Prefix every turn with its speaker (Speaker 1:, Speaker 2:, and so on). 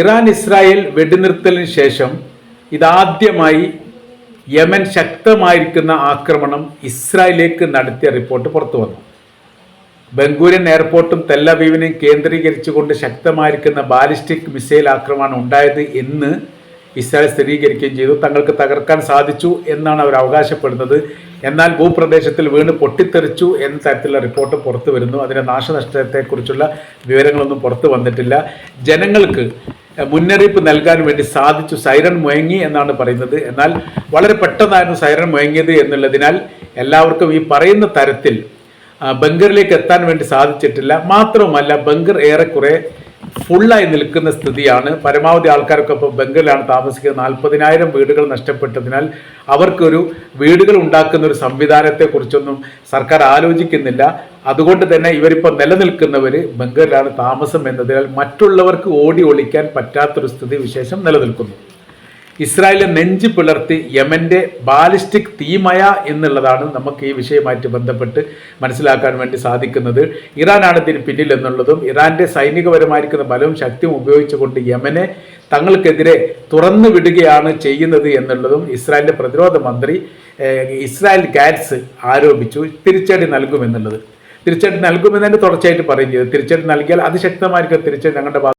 Speaker 1: Iran Israel വെടിനിർത്തലിന് ശേഷം ഇതാദ്യമായി Yemen ശക്തമായിരിക്കുന്ന ആക്രമണം ഇസ്രായേലിലേക്ക് നടത്തിയ റിപ്പോർട്ട് പുറത്തു വന്നു. ബംഗൂരൻ എയർപോർട്ടും തെല്ലവീവിനെയും കേന്ദ്രീകരിച്ചുകൊണ്ട് ശക്തമായിരിക്കുന്ന ബാലിസ്റ്റിക് മിസൈൽ ആക്രമണം ഉണ്ടായത് എന്ന് ഇസ്രായേൽ സ്ഥിരീകരിക്കുകയും ചെയ്തു. തങ്ങൾക്ക് തകർക്കാൻ സാധിച്ചു എന്നാണ് അവർ അവകാശപ്പെടുന്നത്. എന്നാൽ ഭൂപ്രദേശത്തിൽ വീണ് പൊട്ടിത്തെറിച്ചു എന്ന തരത്തിലുള്ള റിപ്പോർട്ട് പുറത്തു വരുന്നു. അതിന്റെ നാശനഷ്ടത്തെക്കുറിച്ചുള്ള വിവരങ്ങളൊന്നും പുറത്തു വന്നിട്ടില്ല. ജനങ്ങൾക്ക് മുന്നറിയിപ്പ് നൽകാൻ വേണ്ടി സാധിച്ചു. സൈറൺ മുഴങ്ങി എന്നാണ് പറയുന്നത്. എന്നാൽ വളരെ പെട്ടെന്നായിരുന്നു സൈറൺ മുഴങ്ങിയത് എന്നുള്ളതിനാൽ എല്ലാവർക്കും ഈ പറയുന്ന തരത്തിൽ ബങ്കറിലേക്ക് എത്താൻ വേണ്ടി സാധിച്ചിട്ടില്ല. മാത്രവുമല്ല ബങ്കർ ഏറെക്കുറെ ഫുള്ളായി നിൽക്കുന്ന സ്ഥിതിയാണ്. പരമാവധി ആൾക്കാരൊക്കെ ഇപ്പോൾ ബംഗാളിലാണ് താമസിക്കുന്നത്. നാൽപ്പതിനായിരം വീടുകൾ നഷ്ടപ്പെട്ടതിനാൽ അവർക്കൊരു വീടുകൾ ഉണ്ടാക്കുന്ന ഒരു സംവിധാനത്തെക്കുറിച്ചൊന്നും സർക്കാർ ആലോചിക്കുന്നില്ല. അതുകൊണ്ട് തന്നെ ഇവരിപ്പോൾ നിലനിൽക്കുന്നവർ ബംഗാളിലാണ് താമസം എന്നതിനാൽ മറ്റുള്ളവർക്ക് ഓടി ഒളിക്കാൻ പറ്റാത്തൊരു സ്ഥിതി വിശേഷം നിലനിൽക്കുന്നു. ഇസ്രായേലിനെ നെഞ്ച് പുലർത്തി യമന്റെ ബാലിസ്റ്റിക് തീമയ എന്നുള്ളതാണ് നമുക്ക് ഈ വിഷയമായിട്ട് ബന്ധപ്പെട്ട് മനസ്സിലാക്കാൻ വേണ്ടി സാധിക്കുന്നത്. ഇറാനാണ് ഇതിന് പിന്നിലെന്നുള്ളതും ഇറാന്റെ സൈനികപരമായിരിക്കുന്ന ബലവും ശക്തിയും ഉപയോഗിച്ചുകൊണ്ട് യമനെ തങ്ങൾക്കെതിരെ തുറന്നു വിടുകയാണ് ചെയ്യുന്നത് എന്നുള്ളതും ഇസ്രായേലിന്റെ പ്രതിരോധ മന്ത്രി ഇസ്രായേൽ ഗാറ്റ്സ് ആരോപിച്ചു. തിരിച്ചടി നൽകുമെന്നുള്ളത്. തിരിച്ചടി നൽകുമെന്നതിന് തുടർച്ചയായിട്ട് പറയും ചെയ്തു തിരിച്ചടി നൽകിയാൽ അതിശക്തമായിരിക്കും തിരിച്ചടി ഞങ്ങളുടെ